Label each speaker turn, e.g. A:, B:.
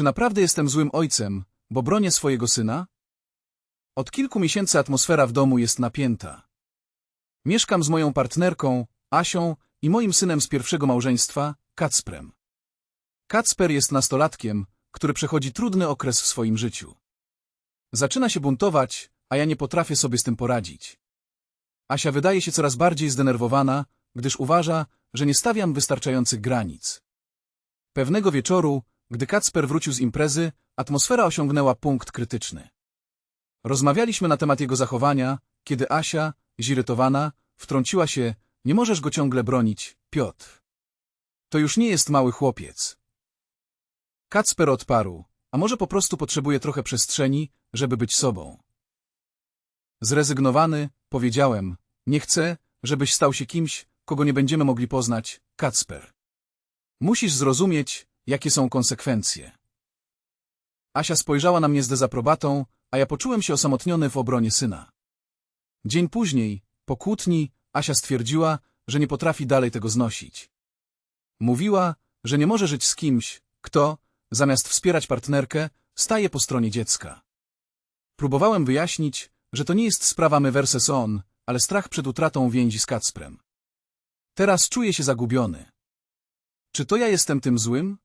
A: Czy naprawdę jestem złym ojcem, bo bronię swojego syna? Od kilku miesięcy atmosfera w domu jest napięta. Mieszkam z moją partnerką, Asią i moim synem z pierwszego małżeństwa, Kacprem. Kacper jest nastolatkiem, który przechodzi trudny okres w swoim życiu. Zaczyna się buntować, a ja nie potrafię sobie z tym poradzić. Asia wydaje się coraz bardziej zdenerwowana, gdyż uważa, że nie stawiam wystarczających granic. Pewnego wieczoru, gdy Kacper wrócił z imprezy, atmosfera osiągnęła punkt krytyczny. Rozmawialiśmy na temat jego zachowania, kiedy Asia, zirytowana, wtrąciła się, nie możesz go ciągle bronić, Piotr. To już nie jest mały chłopiec. Kacper odparł, a może po prostu potrzebuje trochę przestrzeni, żeby być sobą. Zrezygnowany, powiedziałem, nie chcę, żebyś stał się kimś, kogo nie będziemy mogli poznać, Kacper. Musisz zrozumieć, jakie są konsekwencje. Asia spojrzała na mnie z dezaprobatą, a ja poczułem się osamotniony w obronie syna. Dzień później, po kłótni, Asia stwierdziła, że nie potrafi dalej tego znosić. Mówiła, że nie może żyć z kimś, kto, zamiast wspierać partnerkę, staje po stronie dziecka. Próbowałem wyjaśnić, że to nie jest sprawa my versus on, ale strach przed utratą więzi z Kacprem. Teraz czuję się zagubiony. Czy to ja jestem tym złym?